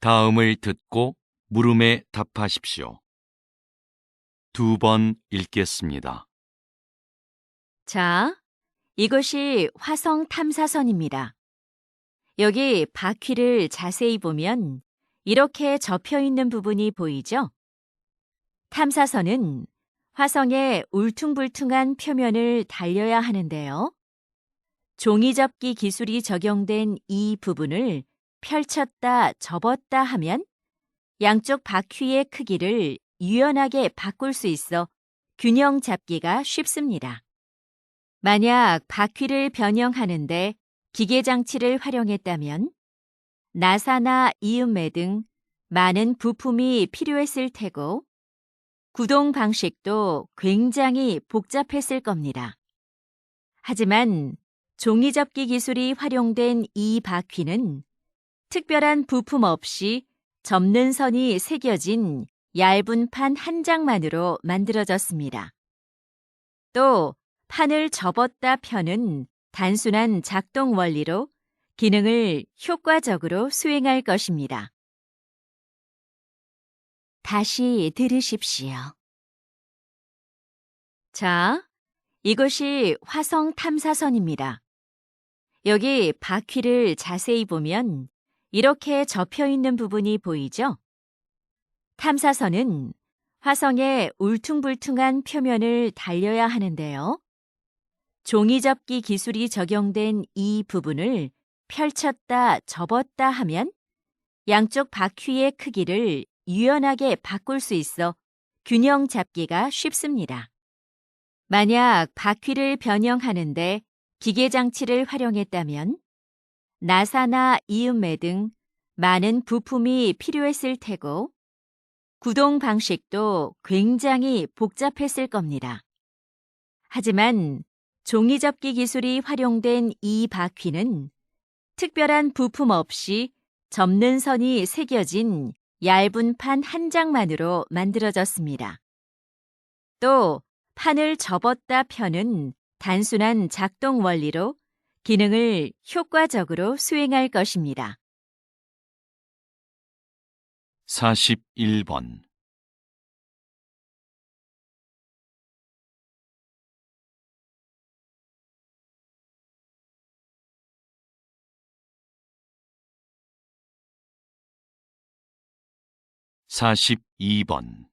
다음을 듣고 물음에 답하십시오. 두 번 읽겠습니다. 자, 이것이 화성 탐사선입니다. 여기 바퀴를 자세히 보면 이렇게 접혀 있는 부분이 보이죠? 탐사선은 화성의 울퉁불퉁한 표면을 달려야 하는데요. 종이접기 기술이 적용된 이 부분을 펼쳤다 접었다 하면 양쪽 바퀴의 크기를 유연하게 바꿀 수 있어 균형 잡기가 쉽습니다. 만약 바퀴를 변형하는데 기계 장치를 활용했다면 나사나 이음매 등 많은 부품이 필요했을 테고 구동 방식도 굉장히 복잡했을 겁니다. 하지만 종이접기 기술이 활용된 이 바퀴는 특별한 부품 없이 접는 선이 새겨진 얇은 판 한 장만으로 만들어졌습니다. 또 판을 접었다 펴는 단순한 작동 원리로 기능을 효과적으로 수행할 것입니다. 다시 들으십시오. 자, 이것이 화성 탐사선입니다. 여기 바퀴를 자세히 보면 이렇게 접혀 있는 부분이 보이죠? 탐사선은 화성의 울퉁불퉁한 표면을 달려야 하는데요. 종이접기 기술이 적용된 이 부분을 펼쳤다 접었다 하면 양쪽 바퀴의 크기를 유연하게 바꿀 수 있어 균형 잡기가 쉽습니다. 만약 바퀴를 변형하는데 기계 장치를 활용했다면 나사나 이음매 등 많은 부품이 필요했을 테고 구동 방식도 굉장히 복잡했을 겁니다. 하지만 종이접기 기술이 활용된 이 바퀴는 특별한 부품 없이 접는 선이 새겨진 얇은 판 한 장만으로 만들어졌습니다. 또 판을 접었다 펴는 단순한 작동 원리로 기능을 효과적으로 수행할 것입니다. 41번 42번